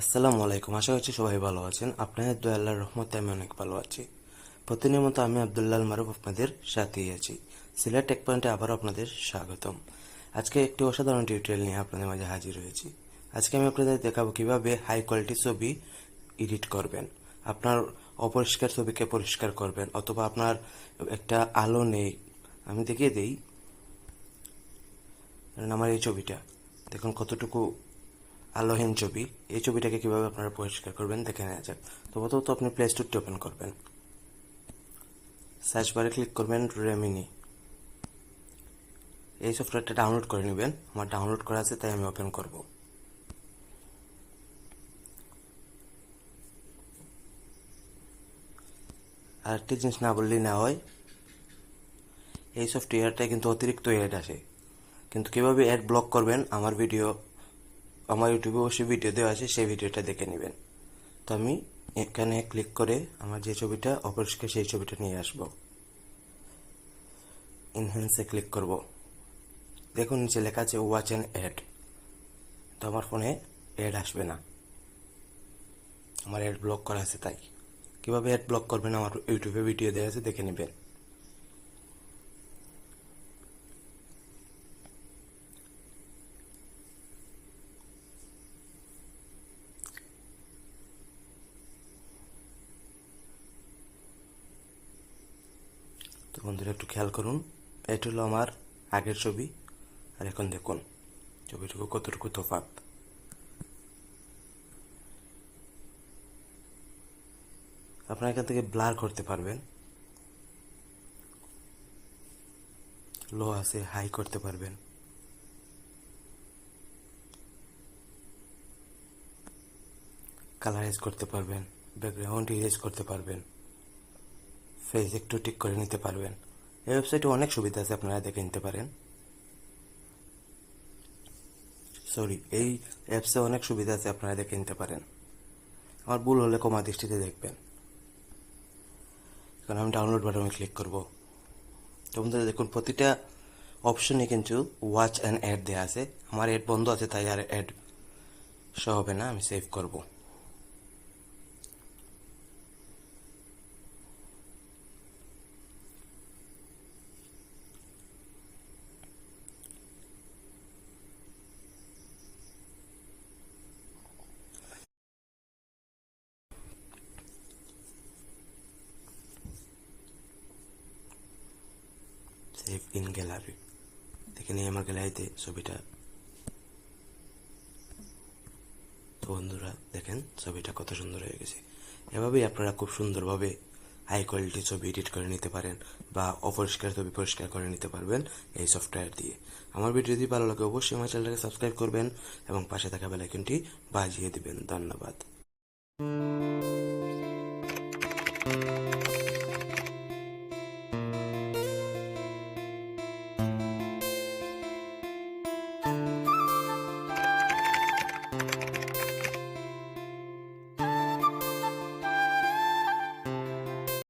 আসসালামু আলাইকুম। আশা করছি সবাই ভালো আছেন। আপনাদের দয়া আল্লাহর রহমতে আমি অনেক ভালো আছি। প্রতিনিয়ত আমি আবদুল্লাহ মারুফ আপনাদের সাথেই আছি। সিলেট টেক পয়েন্টে আবারও আপনাদের স্বাগতম। আজকে একটি অসাধারণ টিউটোরিয়াল নিয়ে আপনাদের মাঝে হাজির হয়েছি। আজকে আমি আপনাদের দেখাবো কীভাবে হাই কোয়ালিটি ছবি এডিট করবেন। আপনার অপরিষ্কার ছবিকে পরিষ্কার করবেন অথবা আপনার একটা আলো নেই। আমি দেখিয়ে দেই। আমার এই ছবিটা। দেখুন কতটুকু আলোহীন ছবি। এই ছবিটাকে কীভাবে আপনারা পরিষ্কার করবেন দেখে নেওয়া যাক। তো প্রথমত আপনি প্লে স্টোরটি ওপেন করবেন। সার্চ বারে ক্লিক করবেন রেমিনি এই সফটওয়্যারটা ডাউনলোড করে নেবেন। আমার ডাউনলোড করা আছে, তাই আমি ওপেন করব। আরেকটি জিনিস না বললেই না হয়, এই সফটওয়্যারটা কিন্তু অতিরিক্ত অ্যাড আসে। কিন্তু কীভাবে অ্যাড ব্লক করবেন, আমার ভিডিও আমার ইউটিউবে অবশ্যই ভিডিও দেওয়া আছে, সেই ভিডিওটা দেখে নেবেন। তো আমি এখানে ক্লিক করে আমার যে ছবিটা, অপরিষ্কার সেই ছবিটা নিয়ে আসব। ইনহ্যান্সে ক্লিক করব। দেখুন, নিচে লেখা আছে ওয়াচ অ্যান্ড অ্যাড তো আমার ফোনে অ্যাড আসবে না। আমার অ্যাড ব্লক করা আছে তাই। কীভাবে অ্যাড ব্লক করবেন? আমার ইউটিউবে ভিডিও দেওয়া আছে, দেখে নেবেন। তো বন্ধুরা, একটু খেয়াল করুন। এটা হলো আমার আগের ছবি। আর এখন দেখুন, ছবিটুকু কতটুকু তফাৎ। আপনারা এখান থেকে ব্লার করতে পারবেন। লো আছে, হাই করতে পারবেন। কালারাইজ করতে পারবেন, ব্যাকগ্রাউন্ড ইরেজ করতে পারবেন। ফেস একটু ঠিক করে নিতে পারবেন। এই ওয়েবসাইটে অনেক সুবিধা আছে, আপনারা দেখে নিতে পারেন। সরি এই অ্যাপসে অনেক সুবিধা আছে, আপনারা দেখে নিতে পারেন। আমার ভুল হলে কমা দৃষ্টিতে দেখবেন। কারণ আমি ডাউনলোড বাটনে ক্লিক করব। তো দেখুন, প্রতিটা অপশনে কিন্তু ওয়াচ অ্যান্ড অ্যাড দেওয়া আছে। আমার অ্যাড বন্ধ আছে, তাই আর অ্যাড শো হবে না, আমি সেভ করব সেভ ইন গ্যালারি। দেখে নিই আমার গ্যালারিতে ছবিটা। তো বন্ধুরা, দেখেন ছবিটা কত সুন্দর হয়ে গেছে। এভাবেই আপনারা খুব সুন্দরভাবে হাই কোয়ালিটি ছবি এডিট করে নিতে পারেন বা অপরিষ্কার ছবি পরিষ্কার করে নিতে পারবেন এই সফটওয়্যার দিয়ে। আমার ভিডিও যদি ভালো লাগে, অবশ্যই আমার চ্যানেলটাকে সাবস্ক্রাইব করবেন এবং পাশে থাকা বেলাইকনটি বাজিয়ে দিবেন। ধন্যবাদ।